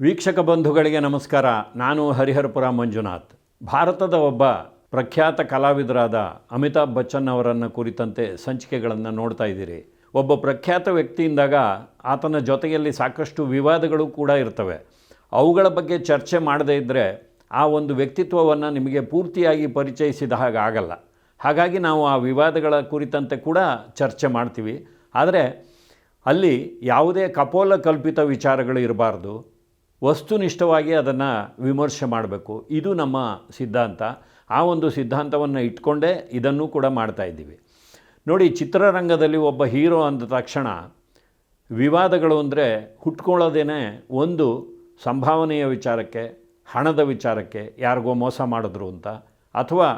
ವೀಕ್ಷಕ ಬಂಧುಗಳಿಗೆ ನಮಸ್ಕಾರ. ನಾನು ಹರಿಹರಪುರ ಮಂಜುನಾಥ್. ಭಾರತದ ಒಬ್ಬ ಪ್ರಖ್ಯಾತ ಕಲಾವಿದರಾದ ಅಮಿತಾಬ್ ಬಚ್ಚನ್ ಅವರನ್ನು ಕುರಿತಂತೆ ಸಂಚಿಕೆಗಳನ್ನು ನೋಡ್ತಾ ಇದ್ದೀರಿ. ಒಬ್ಬ ಪ್ರಖ್ಯಾತ ವ್ಯಕ್ತಿಯಿಂದಾಗ ಆತನ ಜೊತೆಯಲ್ಲಿ ಸಾಕಷ್ಟು ವಿವಾದಗಳು ಕೂಡ ಇರ್ತವೆ. ಅವುಗಳ ಬಗ್ಗೆ ಚರ್ಚೆ ಮಾಡದೇ ಇದ್ದರೆ ಆ ಒಂದು ವ್ಯಕ್ತಿತ್ವವನ್ನು ನಿಮಗೆ ಪೂರ್ತಿಯಾಗಿ ಪರಿಚಯಿಸಿದ ಹಾಗೆ ಆಗಲ್ಲ. ಹಾಗಾಗಿ ನಾವು ಆ ವಿವಾದಗಳ ಕುರಿತಂತೆ ಕೂಡ ಚರ್ಚೆ ಮಾಡ್ತೀವಿ. ಆದರೆ ಅಲ್ಲಿ ಯಾವುದೇ ಕಪೋಲ ಕಲ್ಪಿತ ವಿಚಾರಗಳು ಇರಬಾರ್ದು. ವಸ್ತುನಿಷ್ಠವಾಗಿ ಅದನ್ನು ವಿಮರ್ಶೆ ಮಾಡಬೇಕು. ಇದು ನಮ್ಮ ಸಿದ್ಧಾಂತ. ಆ ಒಂದು ಸಿದ್ಧಾಂತವನ್ನು ಇಟ್ಕೊಂಡೇ ಇದನ್ನು ಕೂಡ ಮಾಡ್ತಾ ಇದ್ದೀವಿ. ನೋಡಿ, ಚಿತ್ರರಂಗದಲ್ಲಿ ಒಬ್ಬ ಹೀರೋ ಅಂದ ತಕ್ಷಣ ವಿವಾದಗಳು ಅಂದರೆ ಹುಟ್ಕೊಳ್ಳೋದೇನೆ ಒಂದು ಸಂಭಾವನೆಯ ವಿಚಾರಕ್ಕೆ, ಹಣದ ವಿಚಾರಕ್ಕೆ ಯಾರಿಗೋ ಮೋಸ ಮಾಡಿದ್ರು ಅಂತ, ಅಥವಾ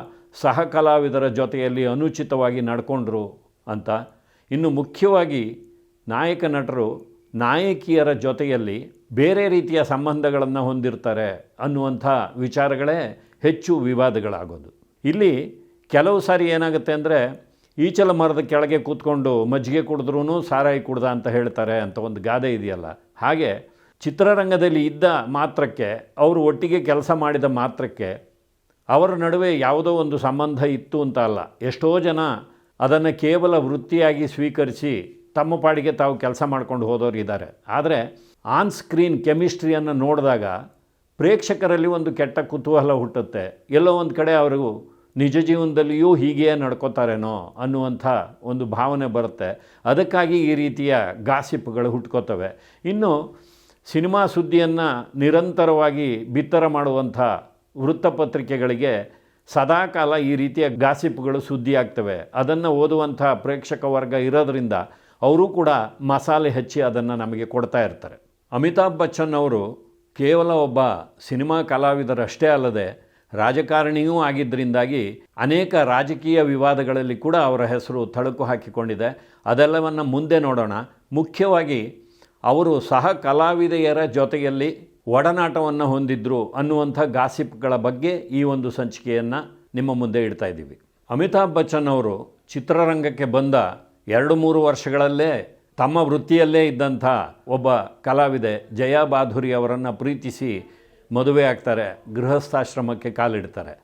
ಸಹ ಕಲಾವಿದರ ಜೊತೆಯಲ್ಲಿ ಅನುಚಿತವಾಗಿ ನಡ್ಕೊಂಡ್ರು ಅಂತ. ಇನ್ನು ಮುಖ್ಯವಾಗಿ ನಾಯಕ ನಟರು ನಾಯಕಿಯರ ಜೊತೆಯಲ್ಲಿ ಬೇರೆ ರೀತಿಯ ಸಂಬಂಧಗಳನ್ನು ಹೊಂದಿರ್ತಾರೆ ಅನ್ನುವಂಥ ವಿಚಾರಗಳೇ ಹೆಚ್ಚು ವಿವಾದಗಳಾಗೋದು. ಇಲ್ಲಿ ಕೆಲವು ಸಾರಿ ಏನಾಗುತ್ತೆ ಅಂದರೆ, ಈಚಲ ಮರದ ಕೆಳಗೆ ಕೂತ್ಕೊಂಡು ಮಜ್ಜಿಗೆ ಕುಡಿದ್ರೂ ಸಾರಾಯಿ ಕುಡ್ದ ಅಂತ ಹೇಳ್ತಾರೆ ಅಂತ ಒಂದು ಗಾದೆ ಇದೆಯಲ್ಲ. ಹಾಗೆ ಚಿತ್ರರಂಗದಲ್ಲಿ ಇದ್ದ ಮಾತ್ರಕ್ಕೆ, ಅವರು ಒಟ್ಟಿಗೆ ಕೆಲಸ ಮಾಡಿದ ಮಾತ್ರಕ್ಕೆ ಅವರ ನಡುವೆ ಯಾವುದೋ ಒಂದು ಸಂಬಂಧ ಇತ್ತು ಅಂತ ಅಲ್ಲ. ಎಷ್ಟೋ ಜನ ಅದನ್ನು ಕೇವಲ ವೃತ್ತಿಯಾಗಿ ಸ್ವೀಕರಿಸಿ ತಮ್ಮ ಪಾಡಿಗೆ ತಾವು ಕೆಲಸ ಮಾಡ್ಕೊಂಡು ಹೋದವರು ಇದ್ದಾರೆ. ಆದರೆ ಆನ್ ಸ್ಕ್ರೀನ್ ಕೆಮಿಸ್ಟ್ರಿಯನ್ನು ನೋಡಿದಾಗ ಪ್ರೇಕ್ಷಕರಲ್ಲಿ ಒಂದು ಕೆಟ್ಟ ಕುತೂಹಲ ಹುಟ್ಟುತ್ತೆ. ಎಲ್ಲೋ ಒಂದು ಕಡೆ ಅವರು ನಿಜ ಜೀವನದಲ್ಲಿಯೂ ಹೀಗೆಯೇ ನಡ್ಕೋತಾರೇನೋ ಅನ್ನುವಂಥ ಒಂದು ಭಾವನೆ ಬರುತ್ತೆ. ಅದಕ್ಕಾಗಿ ಈ ರೀತಿಯ ಗಾಸಿಪ್ಗಳು ಹುಟ್ಕೋತವೆ. ಇನ್ನು ಸಿನಿಮಾ ಸುದ್ದಿಯನ್ನು ನಿರಂತರವಾಗಿ ಬಿತ್ತರ ಮಾಡುವಂಥ ವೃತ್ತಪತ್ರಿಕೆಗಳಿಗೆ ಸದಾಕಾಲ ಈ ರೀತಿಯ ಗಾಸಿಪ್ಗಳು ಸುದ್ದಿ ಆಗ್ತವೆ ಅದನ್ನು ಓದುವಂಥ ಪ್ರೇಕ್ಷಕ ವರ್ಗ ಇರೋದರಿಂದ ಅವರು ಕೂಡ ಮಸಾಲೆ ಹಚ್ಚಿ ಅದನ್ನು ನಮಗೆ ಕೊಡ್ತಾ ಇರ್ತಾರೆ. ಅಮಿತಾಬ್ ಬಚ್ಚನ್ ಅವರು ಕೇವಲ ಒಬ್ಬ ಸಿನಿಮಾ ಕಲಾವಿದರಷ್ಟೇ ಅಲ್ಲದೆ ರಾಜಕಾರಣಿಯೂ ಆಗಿದ್ದರಿಂದಾಗಿ ಅನೇಕ ರಾಜಕೀಯ ವಿವಾದಗಳಲ್ಲಿ ಕೂಡ ಅವರ ಹೆಸರು ತಳುಕು ಹಾಕಿಕೊಂಡಿದೆ. ಅದೆಲ್ಲವನ್ನು ಮುಂದೆ ನೋಡೋಣ. ಮುಖ್ಯವಾಗಿ ಅವರು ಸಹ ಕಲಾವಿದೆಯರ ಜೊತೆಯಲ್ಲಿ ಒಡನಾಟವನ್ನು ಹೊಂದಿದ್ರು ಅನ್ನುವಂಥ ಗಾಸಿಪ್ಗಳ ಬಗ್ಗೆ ಈ ಒಂದು ಸಂಚಿಕೆಯನ್ನು ನಿಮ್ಮ ಮುಂದೆ ಇಡ್ತಾ ಇದ್ದೀವಿ. ಅಮಿತಾಬ್ ಬಚ್ಚನ್ ಅವರು ಚಿತ್ರರಂಗಕ್ಕೆ ಬಂದ ಎರಡು ಮೂರು ವರ್ಷಗಳಲ್ಲೇ ತಮ್ಮ ವೃತ್ತಿಯಲ್ಲೇ ಇದ್ದಂಥ ಒಬ್ಬ ಕಲಾವಿದೆ ಜಯಾ ಬಾಧುರಿ ಅವರನ್ನು ಪ್ರೀತಿಸಿ ಮದುವೆ ಆಗ್ತಾರೆ, ಗೃಹಸ್ಥಾಶ್ರಮಕ್ಕೆ ಕಾಲಿಡ್ತಾರೆ.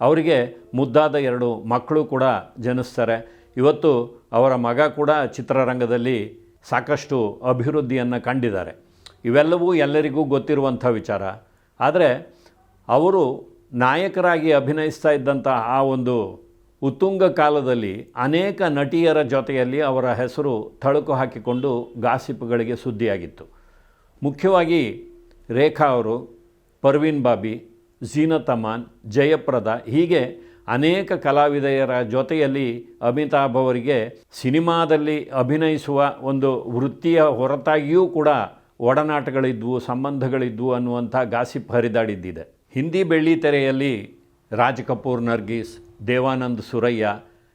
ಅವರಿಗೆ ಮುದ್ದಾದ ಎರಡು ಮಕ್ಕಳು ಕೂಡ ಜನಿಸ್ತಾರೆ. ಇವತ್ತು ಅವರ ಮಗ ಕೂಡ ಚಿತ್ರರಂಗದಲ್ಲಿ ಸಾಕಷ್ಟು ಅಭಿವೃದ್ಧಿಯನ್ನು ಕಂಡಿದ್ದಾರೆ. ಇವೆಲ್ಲವೂ ಎಲ್ಲರಿಗೂ ಗೊತ್ತಿರುವಂಥ ವಿಚಾರ. ಆದರೆ ಅವರು ನಾಯಕರಾಗಿ ಅಭಿನಯಿಸ್ತಾ ಇದ್ದಂಥ ಆ ಒಂದು ಉತ್ತುಂಗ ಕಾಲದಲ್ಲಿ ಅನೇಕ ನಟಿಯರ ಜೊತೆಯಲ್ಲಿ ಅವರ ಹೆಸರು ತಳುಕು ಹಾಕಿಕೊಂಡು ಗಾಸಿಪ್ಗಳಿಗೆ ಸುದ್ದಿಯಾಗಿತ್ತು. ಮುಖ್ಯವಾಗಿ ರೇಖಾ ಅವರು, ಪರ್ವೀನ್ ಬಾಬಿ ಝೀನತಮಾನ್ ಜಯಪ್ರದ ಹೀಗೆ ಅನೇಕ ಕಲಾವಿದೆಯರ ಜೊತೆಯಲ್ಲಿ ಅಮಿತಾಭ್ ಅವರಿಗೆ ಸಿನಿಮಾದಲ್ಲಿ ಅಭಿನಯಿಸುವ ಒಂದು ವೃತ್ತಿಯ ಹೊರತಾಗಿಯೂ ಕೂಡ ಒಡನಾಟಗಳಿದ್ವು, ಸಂಬಂಧಗಳಿದ್ವು ಅನ್ನುವಂಥ ಗಾಸಿಪ್ ಹರಿದಾಡಿದ್ದಿದೆ. ಹಿಂದಿ ಬೆಳ್ಳಿ ತೆರೆಯಲ್ಲಿ ರಾಜ್ ಕಪೂರ್, ನರ್ಗೀಸ್ ದೇವಾನಂದ್ ಸುರಯ್ಯ,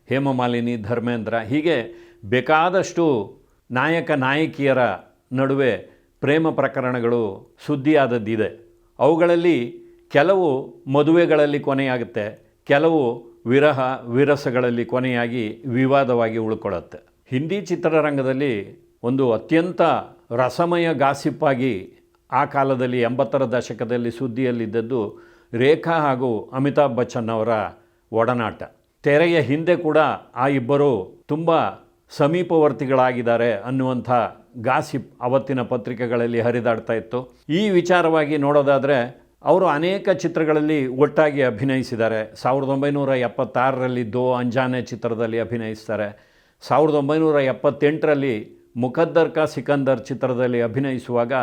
ಹೇಮಮಾಲಿನಿ ಧರ್ಮೇಂದ್ರ ಹೀಗೆ ಬೇಕಾದಷ್ಟು ನಾಯಕ ನಾಯಕಿಯರ ನಡುವೆ ಪ್ರೇಮ ಪ್ರಕರಣಗಳು ಸುದ್ದಿಯಾದದ್ದಿದೆ. ಅವುಗಳಲ್ಲಿ ಕೆಲವು ಮದುವೆಗಳಲ್ಲಿ ಕೊನೆಯಾಗುತ್ತೆ, ಕೆಲವು ವಿರಹ, ವಿರಸಗಳಲ್ಲಿ ಕೊನೆಯಾಗಿ ವಿವಾದವಾಗಿ ಉಳ್ಕೊಳ್ಳುತ್ತೆ. ಹಿಂದಿ ಚಿತ್ರರಂಗದಲ್ಲಿ ಒಂದು ಅತ್ಯಂತ ರಸಮಯ ಗಾಸಿಪ್ಪಾಗಿ ಆ ಕಾಲದಲ್ಲಿ ಎಂಬತ್ತರ ದಶಕದಲ್ಲಿ ಸುದ್ದಿಯಲ್ಲಿದ್ದದ್ದು ರೇಖಾ ಹಾಗೂ ಅಮಿತಾಬ್ ಬಚ್ಚನ್ ಅವರ ಒಡನಾಟ. ತೆರೆಯ ಹಿಂದೆ ಕೂಡ ಆ ಇಬ್ಬರು ತುಂಬ ಸಮೀಪವರ್ತಿಗಳಾಗಿದ್ದಾರೆ ಅನ್ನುವಂಥ ಗಾಸಿಪ್ ಅವತ್ತಿನ ಪತ್ರಿಕೆಗಳಲ್ಲಿ ಹರಿದಾಡ್ತಾ ಇತ್ತು. ಈ ವಿಚಾರವಾಗಿ ನೋಡೋದಾದರೆ ಅವರು ಅನೇಕ ಚಿತ್ರಗಳಲ್ಲಿ ಒಟ್ಟಾಗಿ ಅಭಿನಯಿಸಿದ್ದಾರೆ. ಸಾವಿರದ ಒಂಬೈನೂರ ಎಪ್ಪತ್ತಾರರಲ್ಲಿ ದೋ ಅಂಜಾನೆ ಚಿತ್ರದಲ್ಲಿ ಅಭಿನಯಿಸ್ತಾರೆ. ಸಾವಿರದ ಒಂಬೈನೂರ ಎಪ್ಪತ್ತೆಂಟರಲ್ಲಿ ಮುಖದ್ದರ್ ಕಾ ಸಿಕಂದರ್ ಚಿತ್ರದಲ್ಲಿ ಅಭಿನಯಿಸುವಾಗ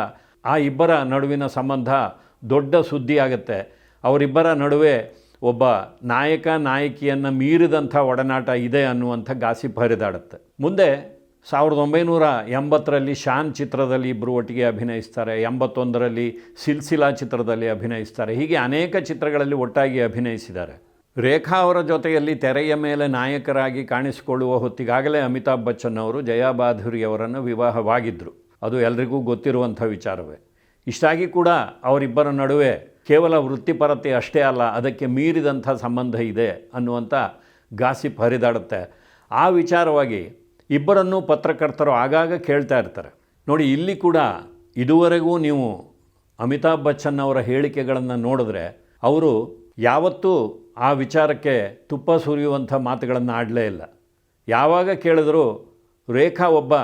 ಆ ಇಬ್ಬರ ನಡುವಿನ ಸಂಬಂಧ ದೊಡ್ಡ ಸುದ್ದಿ ಆಗುತ್ತೆ ಅವರಿಬ್ಬರ ನಡುವೆ ಒಬ್ಬ ನಾಯಕ, ನಾಯಕಿಯನ್ನು ಮೀರಿದಂಥ ಒಡನಾಟ ಇದೆ ಅನ್ನುವಂಥ ಗಾಸಿಪ್ ಹರಿದಾಡುತ್ತೆ. ಮುಂದೆ ಸಾವಿರದ ಒಂಬೈನೂರ ಎಂಬತ್ತರಲ್ಲಿ ಶಾನ್ ಚಿತ್ರದಲ್ಲಿ ಇಬ್ಬರು ಒಟ್ಟಿಗೆ ಅಭಿನಯಿಸ್ತಾರೆ, ಎಂಬತ್ತೊಂದರಲ್ಲಿ ಸಿಲ್ಸಿಲಾ ಚಿತ್ರದಲ್ಲಿ ಅಭಿನಯಿಸ್ತಾರೆ, ಹೀಗೆ ಅನೇಕ ಚಿತ್ರಗಳಲ್ಲಿ ಒಟ್ಟಾಗಿ ಅಭಿನಯಿಸಿದ್ದಾರೆ. ರೇಖಾ ಅವರ ಜೊತೆಯಲ್ಲಿ ತೆರೆಯ ಮೇಲೆ ನಾಯಕರಾಗಿ ಕಾಣಿಸಿಕೊಳ್ಳುವ ಹೊತ್ತಿಗಾಗಲೇ ಅಮಿತಾಬ್ ಬಚ್ಚನ್ ಅವರು ಜಯಾ ಬಾಧುರಿ ಅವರನ್ನು ವಿವಾಹವಾಗಿದ್ದರು ಅದು ಎಲ್ರಿಗೂ ಗೊತ್ತಿರುವಂಥ ವಿಚಾರವೇ. ಇಷ್ಟಾಗಿ ಕೂಡ ಅವರಿಬ್ಬರ ನಡುವೆ ಕೇವಲ ವೃತ್ತಿಪರತೆ ಅಷ್ಟೇ ಅಲ್ಲ, ಅದಕ್ಕೆ ಮೀರಿದಂಥ ಸಂಬಂಧ ಇದೆ ಅನ್ನುವಂಥ ಗಾಸಿಪ್ ಹರಿದಾಡುತ್ತೆ. ಆ ವಿಚಾರವಾಗಿ ಇಬ್ಬರನ್ನೂ ಪತ್ರಕರ್ತರು ಆಗಾಗ ಕೇಳ್ತಾ ಇರ್ತಾರೆ. ನೋಡಿ, ಇಲ್ಲಿ ಕೂಡ ಇದುವರೆಗೂ ನೀವು ಅಮಿತಾಬ್ ಬಚ್ಚನ್ ಅವರ ಹೇಳಿಕೆಗಳನ್ನು ನೋಡಿದ್ರೆ ಅವರು ಯಾವತ್ತೂ ಆ ವಿಚಾರಕ್ಕೆ ತುಪ್ಪ ಸುರಿಯುವಂಥ ಮಾತುಗಳನ್ನು ಆಡಲೇ ಇಲ್ಲ. ಯಾವಾಗ ಕೇಳಿದರೂ ರೇಖಾ ಒಬ್ಬ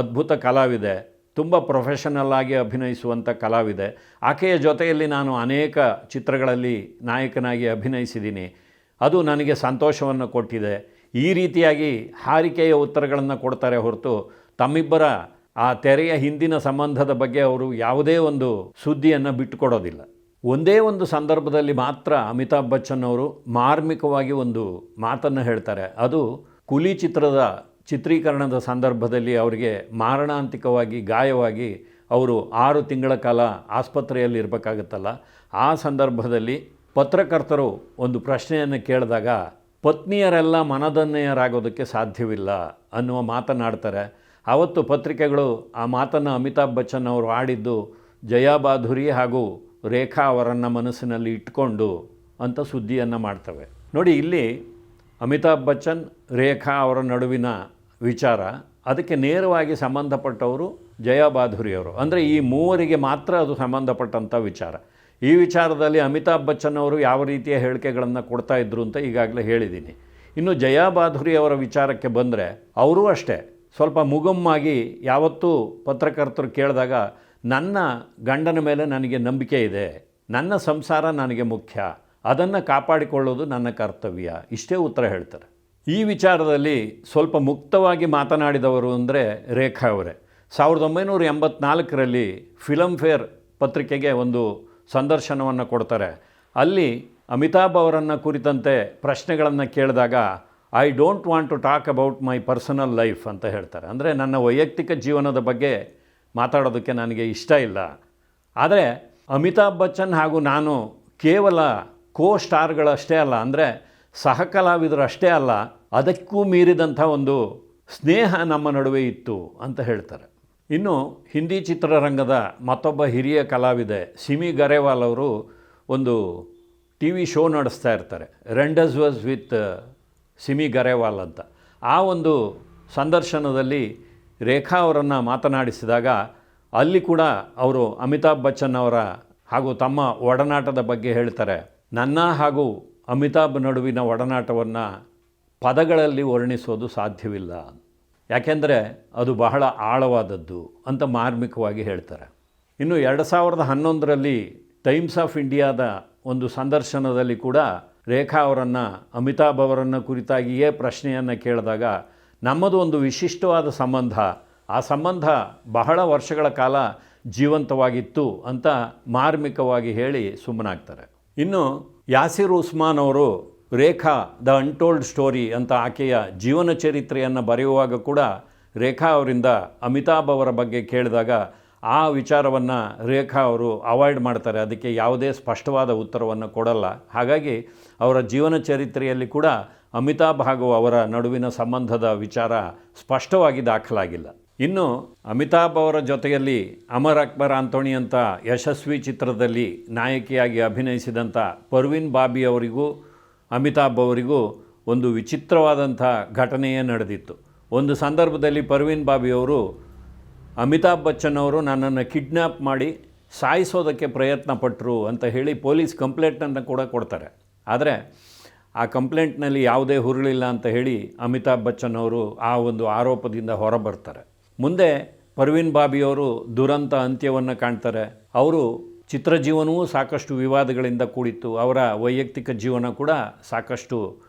ಅದ್ಭುತ ಕಲಾವಿದೆ ತುಂಬ ಪ್ರೊಫೆಷನಲ್ ಆಗಿ ಅಭಿನಯಿಸುವಂಥ ಕಲಾವಿದೆ. ಆಕೆಯ ಜೊತೆಯಲ್ಲಿ ನಾನು ಅನೇಕ ಚಿತ್ರಗಳಲ್ಲಿ ನಾಯಕನಾಗಿ ಅಭಿನಯಿಸಿದ್ದೀನಿ. ಅದು ನನಗೆ ಸಂತೋಷವನ್ನು ಕೊಟ್ಟಿದೆ. ಈ ರೀತಿಯಾಗಿ ಹಾರಿಕೆಯ ಉತ್ತರಗಳನ್ನು ಕೊಡ್ತಾರೆ ಹೊರತು ತಮ್ಮಿಬ್ಬರ ಆ ತೆರೆಯ ಹಿಂದಿನ ಸಂಬಂಧದ ಬಗ್ಗೆ ಅವರು ಯಾವುದೇ ಒಂದು ಸುದ್ದಿಯನ್ನು ಬಿಟ್ಟುಕೊಡೋದಿಲ್ಲ. ಒಂದೇ ಒಂದು ಸಂದರ್ಭದಲ್ಲಿ ಮಾತ್ರ ಅಮಿತಾಬ್ ಬಚ್ಚನ್ ಅವರು ಮಾರ್ಮಿಕವಾಗಿ ಒಂದು ಮಾತನ್ನು ಹೇಳ್ತಾರೆ. ಅದು ಕುಲಿ ಚಿತ್ರದ ಚಿತ್ರೀಕರಣದ ಸಂದರ್ಭದಲ್ಲಿ ಅವರಿಗೆ ಮಾರಣಾಂತಿಕವಾಗಿ ಗಾಯವಾಗಿ ಅವರು ಆರು ತಿಂಗಳ ಕಾಲ ಆಸ್ಪತ್ರೆಯಲ್ಲಿ ಇರಬೇಕಾಗುತ್ತಲ್ಲ ಆ ಸಂದರ್ಭದಲ್ಲಿ ಪತ್ರಕರ್ತರು ಒಂದು ಪ್ರಶ್ನೆಯನ್ನು ಕೇಳಿದಾಗ, ಪತ್ನಿಯರೆಲ್ಲ ಮನದನ್ನೆಯರಾಗೋದಕ್ಕೆ ಸಾಧ್ಯವಿಲ್ಲ ಅನ್ನುವ ಮಾತನಾಡ್ತಾರೆ. ಆವತ್ತು ಪತ್ರಿಕೆಗಳು ಆ ಮಾತನ್ನು ಅಮಿತಾಬ್ ಬಚ್ಚನ್ ಅವರು ಆಡಿದ್ದು ಜಯಾಬಾಧುರಿ ಹಾಗೂ ರೇಖಾ ಅವರನ್ನು ಮನಸ್ಸಿನಲ್ಲಿ ಇಟ್ಕೊಂಡು ಅಂತ ಸುದ್ದಿಯನ್ನು ಮಾಡ್ತವೆ. ನೋಡಿ, ಇಲ್ಲಿ ಅಮಿತಾಬ್ ಬಚ್ಚನ್, ರೇಖಾ ಅವರ ನಡುವಿನ ವಿಚಾರ, ಅದಕ್ಕೆ ನೇರವಾಗಿ ಸಂಬಂಧಪಟ್ಟವರು ಜಯಬಾಧುರಿಯವರು. ಅಂದರೆ ಈ ಮೂವರಿಗೆ ಮಾತ್ರ ಅದು ಸಂಬಂಧಪಟ್ಟಂಥ ವಿಚಾರ. ಈ ವಿಚಾರದಲ್ಲಿ ಅಮಿತಾಬ್ ಬಚ್ಚನ್ ಅವರು ಯಾವ ರೀತಿಯ ಹೇಳಿಕೆಗಳನ್ನು ಕೊಡ್ತಾ ಇದ್ದರು ಅಂತ ಈಗಾಗಲೇ ಹೇಳಿದ್ದೀನಿ. ಇನ್ನು ಜಯಾಬಾಧುರಿ ಅವರ ವಿಚಾರಕ್ಕೆ ಬಂದರೆ ಅವರೂ ಅಷ್ಟೇ. ಸ್ವಲ್ಪ ಮುಗಮ್ಮಾಗಿ ಯಾವತ್ತೂ ಪತ್ರಕರ್ತರು ಕೇಳಿದಾಗ, ನನ್ನ ಗಂಡನ ಮೇಲೆ ನನಗೆ ನಂಬಿಕೆ ಇದೆ. ನನ್ನ ಸಂಸಾರ ನನಗೆ ಮುಖ್ಯ. ಅದನ್ನು ಕಾಪಾಡಿಕೊಳ್ಳೋದು ನನ್ನ ಕರ್ತವ್ಯ. ಇಷ್ಟೇ ಉತ್ತರ ಹೇಳ್ತಾರೆ. ಈ ವಿಚಾರದಲ್ಲಿ ಸ್ವಲ್ಪ ಮುಕ್ತವಾಗಿ ಮಾತನಾಡಿದವರು ಅಂದರೆ ರೇಖಾ ಅವರೇ. ಸಾವಿರದ ಒಂಬೈನೂರ ಎಂಬತ್ನಾಲ್ಕರಲ್ಲಿ ಫಿಲಮ್ ಫೇರ್ ಪತ್ರಿಕೆಗೆ ಒಂದು ಸಂದರ್ಶನವನ್ನು ಕೊಡ್ತಾರೆ. ಅಲ್ಲಿ ಅಮಿತಾಬ್ ಅವರನ್ನು ಕುರಿತಂತೆ ಪ್ರಶ್ನೆಗಳನ್ನು ಕೇಳಿದಾಗ, I don't want to talk about my personal life ಅಂತ ಹೇಳ್ತಾರೆ. ಅಂದರೆ ನನ್ನ ವೈಯಕ್ತಿಕ ಜೀವನದ ಬಗ್ಗೆ ಮಾತಾಡೋದಕ್ಕೆ ನನಗೆ ಇಷ್ಟ ಇಲ್ಲ. ಆದರೆ ಅಮಿತಾಬ್ ಬಚ್ಚನ್ ಹಾಗೂ ನಾನು ಕೇವಲ ಕೋ ಸ್ಟಾರ್ಗಳಷ್ಟೇ ಅಲ್ಲ, ಅಂದರೆ ಸಹ ಕಲಾವಿದರು ಅಷ್ಟೇ ಅಲ್ಲ ಅದಕ್ಕೂ ಮೀರಿದಂಥ ಒಂದು ಸ್ನೇಹ ನಮ್ಮ ನಡುವೆ ಇತ್ತು ಅಂತ ಹೇಳ್ತಾರೆ. ಇನ್ನು ಹಿಂದಿ ಚಿತ್ರರಂಗದ ಮತ್ತೊಬ್ಬ ಹಿರಿಯ ಕಲಾವಿದೆ ಸಿಮಿ ಗರೇವಾಲ್ ಅವರು ಒಂದು ಟಿ ವಿ ಶೋ ನಡೆಸ್ತಾ ಇರ್ತಾರೆ rendezvous with Simi Garewal ಅಂತ. ಆ ಒಂದು ಸಂದರ್ಶನದಲ್ಲಿ ರೇಖಾ ಅವರನ್ನು ಮಾತನಾಡಿಸಿದಾಗ ಅಲ್ಲಿ ಕೂಡ ಅವರು ಅಮಿತಾಬ್ ಬಚ್ಚನ್ ಅವರ ಹಾಗೂ ತಮ್ಮ ಒಡನಾಟದ ಬಗ್ಗೆ ಹೇಳ್ತಾರೆ, ನನ್ನ ಹಾಗೂ ಅಮಿತಾಬ್ ನಡುವಿನ ಒಡನಾಟವನ್ನು ಪದಗಳಲ್ಲಿ ವರ್ಣಿಸೋದು ಸಾಧ್ಯವಿಲ್ಲ. ಯಾಕೆಂದರೆ ಅದು ಬಹಳ ಆಳವಾದದ್ದು ಅಂತ ಮಾರ್ಮಿಕವಾಗಿ ಹೇಳ್ತಾರೆ. ಇನ್ನು ಎರಡು ಸಾವಿರದ ಹನ್ನೊಂದರಲ್ಲಿ ಟೈಮ್ಸ್ ಆಫ್ ಇಂಡಿಯಾದ ಒಂದು ಸಂದರ್ಶನದಲ್ಲಿ ಕೂಡ ರೇಖಾ ಅವರನ್ನು ಅಮಿತಾಭ್ ಅವರನ್ನು ಕುರಿತಾಗಿಯೇ ಪ್ರಶ್ನೆಯನ್ನು ಕೇಳಿದಾಗ ನಮ್ಮದು ಒಂದು ವಿಶಿಷ್ಟವಾದ ಸಂಬಂಧ, ಆ ಸಂಬಂಧ ಬಹಳ ವರ್ಷಗಳ ಕಾಲ ಜೀವಂತವಾಗಿತ್ತು ಅಂತ ಮಾರ್ಮಿಕವಾಗಿ ಹೇಳಿ ಸುಮ್ಮನಾಗ್ತಾರೆ. ಇನ್ನು ಯಾಸಿರ್ ಉಸ್ಮಾನ್ ಅವರು ರೇಖಾ, ದ ಅನ್ಟೋಲ್ಡ್ ಸ್ಟೋರಿ ಅಂತ ಆಕೆಯ ಜೀವನ ಚರಿತ್ರೆಯನ್ನು ಬರೆಯುವಾಗ ಕೂಡ ರೇಖಾ ಅವರಿಂದ ಅಮಿತಾಬ್ ಅವರ ಬಗ್ಗೆ ಕೇಳಿದಾಗ ಆ ವಿಚಾರವನ್ನು ರೇಖಾ ಅವರು ಅವಾಯ್ಡ್ ಮಾಡ್ತಾರೆ. ಅದಕ್ಕೆ ಯಾವುದೇ ಸ್ಪಷ್ಟವಾದ ಉತ್ತರವನ್ನು ಕೊಡಲ್ಲ. ಹಾಗಾಗಿ ಅವರ ಜೀವನ ಚರಿತ್ರೆಯಲ್ಲಿ ಕೂಡ ಅಮಿತಾಬ್ ಹಾಗೂ ಅವರ ನಡುವಿನ ಸಂಬಂಧದ ವಿಚಾರ ಸ್ಪಷ್ಟವಾಗಿ ದಾಖಲಾಗಿಲ್ಲ. ಇನ್ನು ಅಮಿತಾಬ್ ಅವರ ಜೊತೆಯಲ್ಲಿ ಅಮರ್ ಅಕ್ಬರ್ ಆಂಥೋಣಿ ಅಂತ ಯಶಸ್ವಿ ಚಿತ್ರದಲ್ಲಿ ನಾಯಕಿಯಾಗಿ ಅಭಿನಯಿಸಿದಂಥ ಪರ್ವಿನ್ ಬಾಬಿ ಅವರಿಗೂ ಅಮಿತಾಬ್ ಅವರಿಗೂ ಒಂದು ವಿಚಿತ್ರವಾದಂಥ ಘಟನೆಯೇ ನಡೆದಿತ್ತು. ಒಂದು ಸಂದರ್ಭದಲ್ಲಿ ಪರ್ವೀನ್ ಬಾಬಿಯವರು ಅಮಿತಾಬ್ ಬಚ್ಚನ್ ಅವರು ನನ್ನನ್ನು ಕಿಡ್ನ್ಯಾಪ್ ಮಾಡಿ ಸಾಯಿಸೋದಕ್ಕೆ ಪ್ರಯತ್ನ ಪಟ್ಟರು ಅಂತ ಹೇಳಿ ಪೊಲೀಸ್ ಕಂಪ್ಲೇಂಟನ್ನು ಕೂಡ ಕೊಡ್ತಾರೆ. ಆದರೆ ಆ ಕಂಪ್ಲೇಂಟ್ನಲ್ಲಿ ಯಾವುದೇ ಹುರುಳಿಲ್ಲ ಅಂತ ಹೇಳಿ ಅಮಿತಾಬ್ ಬಚ್ಚನ್ ಅವರು ಆ ಒಂದು ಆರೋಪದಿಂದ ಹೊರಬರ್ತಾರೆ. ಮುಂದೆ ಪರ್ವೀನ್ ಬಾಬಿಯವರು ದುರಂತ ಅಂತ್ಯವನ್ನು ಕಾಣ್ತಾರೆ. ಅವರು ಚಿತ್ರಜೀವನವೂ ಸಾಕಷ್ಟು ವಿವಾದಗಳಿಂದ ಕೂಡಿತ್ತು. ಅವರ ವೈಯಕ್ತಿಕ ಜೀವನ ಕೂಡ ಸಾಕಷ್ಟು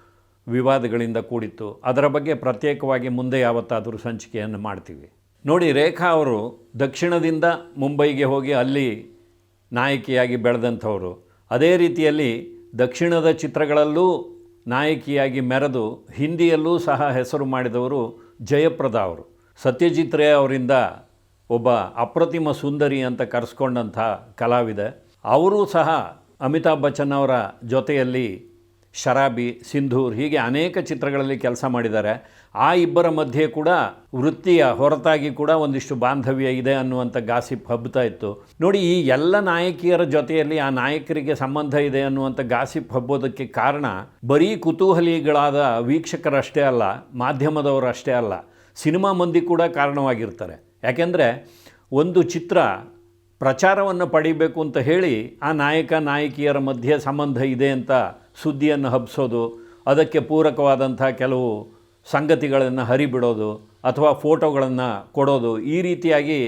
ವಿವಾದಗಳಿಂದ ಕೂಡಿತ್ತು. ಅದರ ಬಗ್ಗೆ ಪ್ರತ್ಯೇಕವಾಗಿ ಮುಂದೆ ಯಾವತ್ತಾದರೂ ಸಂಚಿಕೆಯನ್ನು ಮಾಡ್ತೀವಿ. ನೋಡಿ, ರೇಖಾ ಅವರು ದಕ್ಷಿಣದಿಂದ ಮುಂಬೈಗೆ ಹೋಗಿ ಅಲ್ಲಿ ನಾಯಕಿಯಾಗಿ ಬೆಳೆದಂಥವರು. ಅದೇ ರೀತಿಯಲ್ಲಿ ದಕ್ಷಿಣದ ಚಿತ್ರಗಳಲ್ಲೂ ನಾಯಕಿಯಾಗಿ ಮೆರೆದು ಹಿಂದಿಯಲ್ಲೂ ಸಹ ಹೆಸರು ಮಾಡಿದವರು ಜಯಪ್ರದ ಅವರು. ಸತ್ಯಜಿತ್ ರೇ ಅವರಿಂದ ಒಬ್ಬ ಅಪ್ರತಿಮ ಸುಂದರಿ ಅಂತ ಕರೆಸ್ಕೊಂಡಂಥ ಕಲಾವಿದೆ, ಅವರೂ ಸಹ ಅಮಿತಾಬ್ ಬಚ್ಚನ್ ಅವರ ಜೊತೆಯಲ್ಲಿ ಶರಾಬಿ, ಸಿಂಧೂರ್ ಹೀಗೆ ಅನೇಕ ಚಿತ್ರಗಳಲ್ಲಿ ಕೆಲಸ ಮಾಡಿದ್ದಾರೆ. ಆ ಇಬ್ಬರ ಮಧ್ಯೆ ಕೂಡ ವೃತ್ತಿಯ ಹೊರತಾಗಿ ಕೂಡ ಒಂದಿಷ್ಟು ಬಾಂಧವ್ಯ ಇದೆ ಅನ್ನುವಂಥ ಗಾಸಿಪ್ ಹಬ್ಬತಾ ಇತ್ತು. ನೋಡಿ, ಈ ಎಲ್ಲ ನಾಯಕಿಯರ ಜೊತೆಯಲ್ಲಿ ಆ ನಾಯಕರಿಗೆ ಸಂಬಂಧ ಇದೆ ಅನ್ನುವಂಥ ಗಾಸಿಪ್ ಹಬ್ಬೋದಕ್ಕೆ ಕಾರಣ ಬರೀ ಕುತೂಹಲಿಗಳಾದ ವೀಕ್ಷಕರಷ್ಟೇ ಅಲ್ಲ, ಮಾಧ್ಯಮದವರಷ್ಟೇ ಅಲ್ಲ, ಸಿನಿಮಾ ಮಂದಿ ಕೂಡ ಕಾರಣವಾಗಿರ್ತಾರೆ. ಯಾಕೆಂದರೆ ಒಂದು ಚಿತ್ರ ಪ್ರಚಾರವನ್ನು ಪಡಿಬೇಕು ಅಂತ ಹೇಳಿ ಆ ನಾಯಕ ನಾಯಕಿಯರ ಮಧ್ಯೆ ಸಂಬಂಧ ಇದೆ ಅಂತ ಸುದ್ದಿಯನ್ನು ಹಬ್ಬಿಸೋದು ಅದಕ್ಕೆ ಪೂರಕವಾದಂಥ ಕೆಲವು ಸಂಗತಿಗಳನ್ನು ಹರಿಬಿಡೋದು ಅಥವಾ ಫೋಟೋಗಳನ್ನು ಕೊಡೋದು ಈ ರೀತಿಯಾಗಿ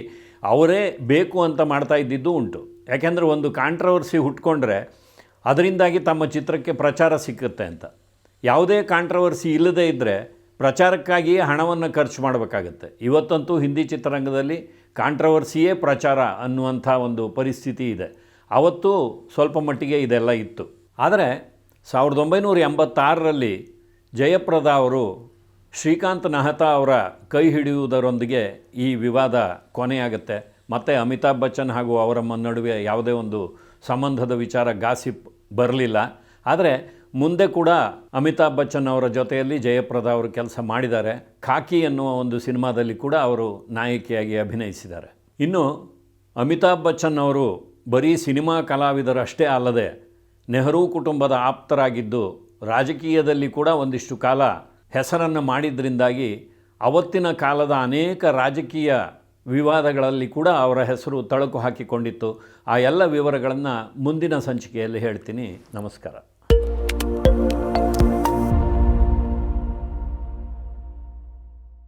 ಅವರೇ ಬೇಕು ಅಂತ ಮಾಡ್ತಾ ಇದ್ದಿದ್ದು ಉಂಟು. ಯಾಕೆಂದರೆ ಒಂದು ಕಾಂಟ್ರವರ್ಸಿ ಹುಟ್ಕೊಂಡ್ರೆ ಅದರಿಂದಾಗಿ ತಮ್ಮ ಚಿತ್ರಕ್ಕೆ ಪ್ರಚಾರ ಸಿಕ್ಕುತ್ತೆ ಅಂತ. ಯಾವುದೇ ಕಾಂಟ್ರವರ್ಸಿ ಇಲ್ಲದೇ ಇದ್ದರೆ ಪ್ರಚಾರಕ್ಕಾಗಿ ಹಣವನ್ನು ಖರ್ಚು ಮಾಡಬೇಕಾಗತ್ತೆ. ಇವತ್ತಂತೂ ಹಿಂದಿ ಚಿತ್ರರಂಗದಲ್ಲಿ ಕಾಂಟ್ರವರ್ಸಿಯೇ ಪ್ರಚಾರ ಅನ್ನುವಂಥ ಒಂದು ಪರಿಸ್ಥಿತಿ ಇದೆ. ಅವತ್ತು ಸ್ವಲ್ಪ ಮಟ್ಟಿಗೆ ಇದೆಲ್ಲ ಇತ್ತು. ಆದರೆ ಸಾವಿರದ ಒಂಬೈನೂರ ಎಂಬತ್ತಾರರಲ್ಲಿ ಜಯಪ್ರದ ಅವರು ಶ್ರೀಕಾಂತ್ ನಹತಾ ಅವರ ಕೈ ಹಿಡಿಯುವುದರೊಂದಿಗೆ ಈ ವಿವಾದ ಕೊನೆಯಾಗುತ್ತೆ. ಮತ್ತು ಅಮಿತಾಬ್ ಬಚ್ಚನ್ ಹಾಗೂ ಅವರ ನಡುವೆ ಯಾವುದೇ ಒಂದು ಸಂಬಂಧದ ವಿಚಾರ ಗಾಸಿಪ್ ಬರಲಿಲ್ಲ. ಆದರೆ ಮುಂದೆ ಕೂಡ ಅಮಿತಾಬ್ ಬಚ್ಚನ್ ಅವರ ಜೊತೆಯಲ್ಲಿ ಜಯಪ್ರದ ಅವರು ಕೆಲಸ ಮಾಡಿದ್ದಾರೆ. ಖಾಕಿ ಎನ್ನುವ ಒಂದು ಸಿನಿಮಾದಲ್ಲಿ ಕೂಡ ಅವರು ನಾಯಕಿಯಾಗಿ ಅಭಿನಯಿಸಿದ್ದಾರೆ. ಇನ್ನು ಅಮಿತಾಬ್ ಬಚ್ಚನ್ ಅವರು ಬರೀ ಸಿನಿಮಾ ಕಲಾವಿದರಷ್ಟೇ ಅಲ್ಲದೆ ನೆಹರು ಕುಟುಂಬದ ಆಪ್ತರಾಗಿದ್ದು ರಾಜಕೀಯದಲ್ಲಿ ಕೂಡ ಒಂದಿಷ್ಟು ಕಾಲ ಹೆಸರನ್ನು ಮಾಡಿದ್ರಿಂದಾಗಿ ಅವತ್ತಿನ ಕಾಲದ ಅನೇಕ ರಾಜಕೀಯ ವಿವಾದಗಳಲ್ಲಿ ಕೂಡ ಅವರ ಹೆಸರು ತಳಕು ಹಾಕಿಕೊಂಡಿತ್ತು. ಆ ಎಲ್ಲ ವಿವರಗಳನ್ನು ಮುಂದಿನ ಸಂಚಿಕೆಯಲ್ಲಿ ಹೇಳ್ತೀನಿ. ನಮಸ್ಕಾರ.